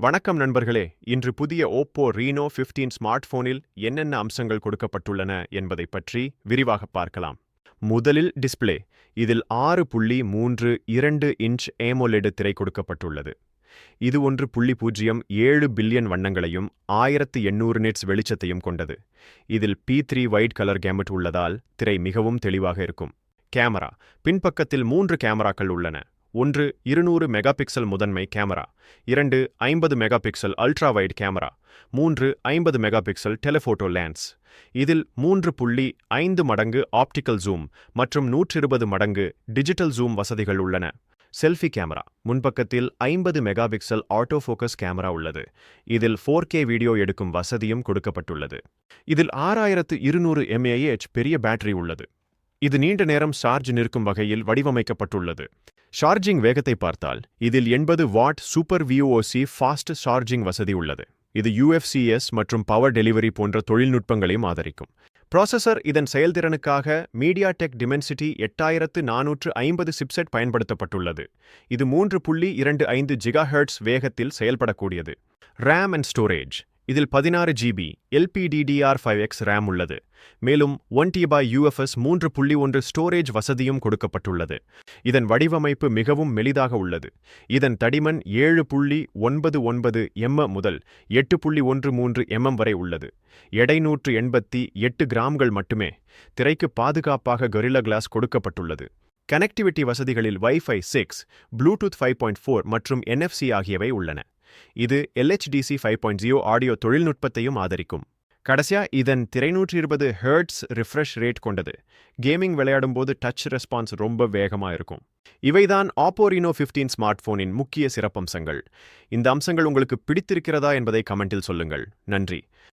வணக்கம் நண்பர்களே. இன்று புதிய ஓப்போ ரீனோ 15 ஸ்மார்ட் போனில் என்னென்ன அம்சங்கள் கொடுக்கப்பட்டுள்ளன என்பதை பற்றி விரிவாக பார்க்கலாம். முதலில் டிஸ்பிளே. இதில் ஆறு புள்ளி மூன்று இரண்டு இன்ச் ஏமோலெடு திரை கொடுக்கப்பட்டுள்ளது. இது ஒன்று புள்ளி பூஜ்ஜியம் ஏழு பில்லியன் வண்ணங்களையும் ஆயிரத்து எண்ணூறு நிட்ஸ் வெளிச்சத்தையும் கொண்டது. இதில் P three wide colour gamut உள்ளதால் திரை மிகவும் தெளிவாக இருக்கும். கேமரா. பின்பக்கத்தில் மூன்று கேமராக்கள் உள்ளன. ஒன்று இருநூறு மெகாபிக்சல் முதன்மை கேமரா. இரண்டு ஐம்பது மெகாபிக்சல் அல்ட்ரா வைட் கேமரா. மூன்று ஐம்பது மெகாபிக்சல் டெலிஃபோட்டோ லேன்ஸ். இதில் மூன்று புள்ளி ஐந்து மடங்கு ஆப்டிக்கல் ஜூம் மற்றும் நூற்றிருபது மடங்கு டிஜிட்டல் ஜூம் வசதிகள் உள்ளன. Selfie camera. முன்பக்கத்தில் ஐம்பது மெகாபிக்சல் ஆட்டோ ஃபோக்கஸ் கேமரா உள்ளது. இதில் ஃபோர் கே வீடியோ எடுக்கும் வசதியும் கொடுக்கப்பட்டுள்ளது. இதில் ஆறாயிரத்து இருநூறு எம்ஏஹெச் பெரிய பேட்டரி உள்ளது. இது நீண்ட நேரம் சார்ஜ் நிற்கும் வகையில் வடிவமைக்கப்பட்டுள்ளது. சார்ஜிங் வேகத்தை பார்த்தால் இதில் எண்பது watt super VOOC fast charging வசதி உள்ளது. இது யூஎஃப்சிஎஸ் மற்றும் பவர் டெலிவரி போன்ற தொழில்நுட்பங்களையும் ஆதரிக்கும். ப்ராசஸர் இதன் செயல்திறனுக்காக மீடியா டெக் டிமென்சிட்டி எட்டாயிரத்து நானூற்று ஐம்பது சிப்செட் பயன்படுத்தப்பட்டுள்ளது. இது மூன்று புள்ளி இரண்டு ஐந்து ஜிகாஹெர்ட்ஸ் வேகத்தில் செயல்படக்கூடியது. ரேம் அண்ட் ஸ்டோரேஜ் இதில் பதினாறு GB LPDDR five X RAM உள்ளது. மேலும் ஒன் டிபா யூஎஃப்எஸ் மூன்று புள்ளி ஒன்று ஸ்டோரேஜ் வசதியும் கொடுக்கப்பட்டுள்ளது. இதன் வடிவமைப்பு மிகவும் மெலிதாக உள்ளது. இதன் தடிமன் ஏழு புள்ளி ஒன்பது ஒன்பது எம்எம் முதல் எட்டு புள்ளி ஒன்று மூன்று எம்எம் வரை உள்ளது. எடை நூற்று எண்பத்தி எட்டு கிராம்கள் மட்டுமே திரைக்கு பாதுகாப்பாக கொரில்லா கிளாஸ் கொடுக்கப்பட்டுள்ளது. Connectivity வசதிகளில் wifi six Bluetooth five point four மற்றும் என்எஃப்சி ஆகியவை உள்ளன. இது LHDC five point zero audio தொழில்நுட்பத்தையும் ஆதரிக்கும். கடைசியா இதன் திரைநூற்றி இருபது ஹெர்ட்ஸ் ரிஃப்ரெஷ் ரேட் கொண்டது. கேமிங் விளையாடும் போது டச் ரெஸ்பான்ஸ் ரொம்ப வேகமாக இருக்கும். இவைதான் ஆப்போரினோ ஃபிஃப்டீன் ஸ்மார்ட் போனின் முக்கிய சிறப்பம்சங்கள். இந்த அம்சங்கள் உங்களுக்கு பிடித்திருக்கிறதா என்பதை கமெண்டில் சொல்லுங்கள். நன்றி.